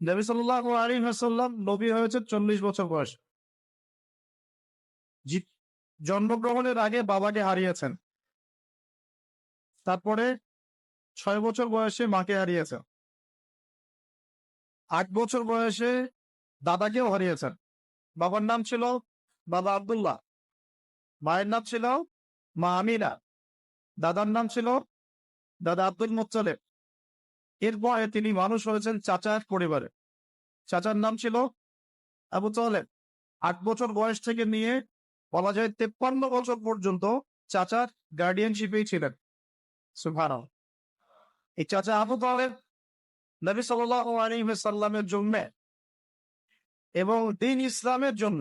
নবী সাল্লাহ আলী হাসাল্লাম নবী হয়েছে চল্লিশ বছর বয়স। জন্মগ্রহণের আগে বাবাকে হারিয়েছেন। তারপরে ছয় বছর বয়সে মাকে হারিয়েছেন। আট বছর বয়সে দাদাকেও হারিয়েছেন। বাবার নাম ছিল বাবা আব্দুল্লাহ, মায়ের নাম ছিল মা আমিনা, দাদার নাম ছিল দাদা আব্দুল মুচ্চলেব এরপরে তিনি মানুষ হয়েছেন চাচার পরিবারে। চাচার নাম ছিল আবু তালেব। আট বছর বয়স থেকে নিয়ে বলা যায় তেপ্পান্ন বছর পর্যন্ত চাচার গার্ডিয়ানশিপেই ছিলেন। সুভান এই চাচা আবু তালেব নবী সাল্লামের জন্য এবং দিন ইসলামের জন্য,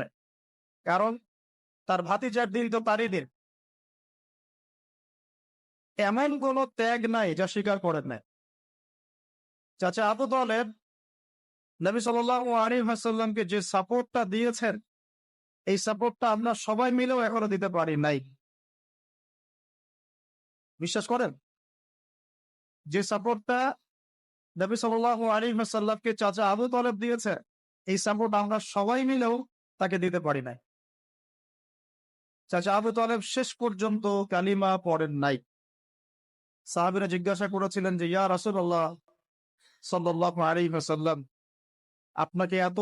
কারণ তার ভাতিজার দিন তো তারই দিন। এমন কোন ত্যাগ নাই যা স্বীকার করেন নাই। চাচা আবু তালেব নবী সাল্লাহ আলী হাসাল্লামকে যে সাপোর্টটা দিয়েছেন, এই সাপোর্টটা আমরা সবাই মিলেও এখনও দিতে পারি নাই। বিশ্বাস করেন? যে সাপোর্টটা নবী সাল্লাহ আলী হাসাল্লামকে চাচা আবু তালেব দিয়েছে, এই সাপোর্ট আমরা সবাই মিলেও তাকে দিতে পারি নাই। চাচা আবু তালেব শেষ পর্যন্ত কালিমা পড়েন নাই। সাহাবিরা জিজ্ঞাসা করেছিলেন যে, ইয়া রাসূলুল্লাহ ওয়াসাল্লাম। আপনাকে এত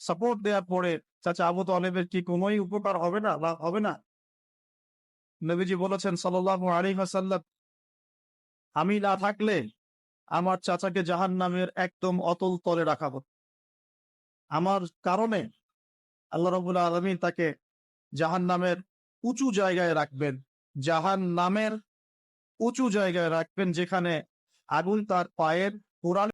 সাপোর্ট দেওয়ার পরে, চাচা আবু তালেবের কি কোনোই উপকার হবে না লাভ হবে না? নবীজি বলেছেন, সাল্লাল্লাহু আলাইহি ওয়াসাল্লাম, আমি না থাকলে আমার চাচাকে জাহান্নামের একদম অতল তলে রাখাবো আমার কারণে আল্লাহ রাব্বুল আলামিন তাকে জাহান্নামের উঁচু জায়গায় রাখবেন জাহান নামের উঁচু জায়গায় রাখবেন যেখানে আগুন তার পায়ের پورا